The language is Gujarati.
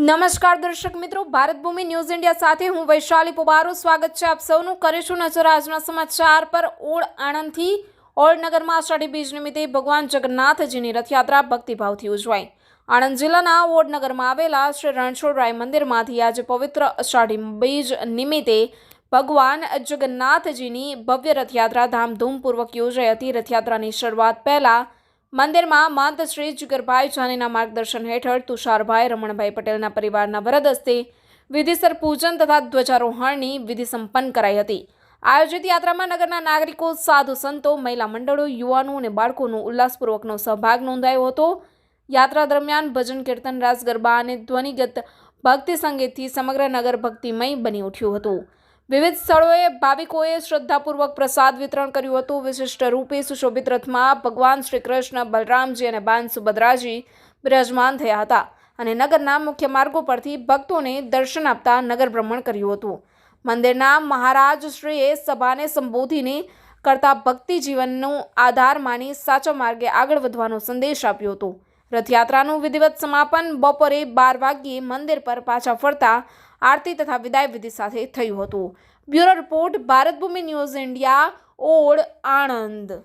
નમસ્કાર દર્શક મિત્રો, ભારત ભૂમિ ન્યૂઝ ઇન્ડિયા સાથે હું વૈશાલી પોબારો. સ્વાગત છે આપ સૌનું. કરીશું નજર આજના સમાચાર પર. ઓળ આણંદથી ઓળનગરમાં અષાઢી બીજ નિમિત્તે ભગવાન જગન્નાથજીની રથયાત્રા ભક્તિભાવથી ઉજવાઈ. આણંદ જિલ્લાના ઓડનગરમાં આવેલા શ્રી રણછોડરાય મંદિરમાંથી આજે પવિત્ર અષાઢી બીજ નિમિત્તે ભગવાન જગન્નાથજીની ભવ્ય રથયાત્રા ધામધૂમપૂર્વક યોજાઈ હતી. રથયાત્રાની શરૂઆત પહેલા મંદિરમાં મહંત શ્રી જુગરભાઈ જાનીના માર્ગદર્શન હેઠળ તુષારભાઈ, રમણભાઈ પટેલના પરિવારના વરદ હસ્તે વિધિસર પૂજન તથા ધ્વજારોહણની વિધિ સંપન્ન કરાઈ હતી. આયોજિત યાત્રામાં નગરના નાગરિકો, સાધુ સંતો, મહિલા મંડળો, યુવાનો અને બાળકોનો ઉલ્લાસપૂર્વકનો સહભાગ નોંધાયો હતો. યાત્રા દરમિયાન ભજન કીર્તન રાસ ગરબા અને ધ્વનિગત ભક્તિ સંગીતથી સમગ્ર નગર ભક્તિમય બની ઉઠ્યું હતું. વિવિધ સ્થળોએ ભાવિકોએ શ્રદ્ધાપૂર્વક પ્રસાદ વિતરણ કર્યું હતું. વિશિષ્ટ રૂપે સુશોભિત રથમાં ભગવાન શ્રી કૃષ્ણ, બલરામજી અને બાન સુભદ્રાજી બિરાજમાન થયા હતા અને નગરના મુખ્ય માર્ગો પરથી ભક્તોને દર્શન આપતા નગર ભ્રમણ કર્યું હતું. મંદિરના મહારાજ શ્રીએ સભાને સંબોધીને કરતા ભક્તિ જીવનનો આધાર માની સાચા માર્ગે આગળ વધવાનો સંદેશ આપ્યો હતો. રથયાત્રાનું વિધિવત સમાપન બપોરે બાર વાગ્યે મંદિર પર પાછા ફરતા આરતી તથા વિદાય વિધિ સાથે થયું હતું. Bureau report, Bharat Bhumi news India, Od Anand.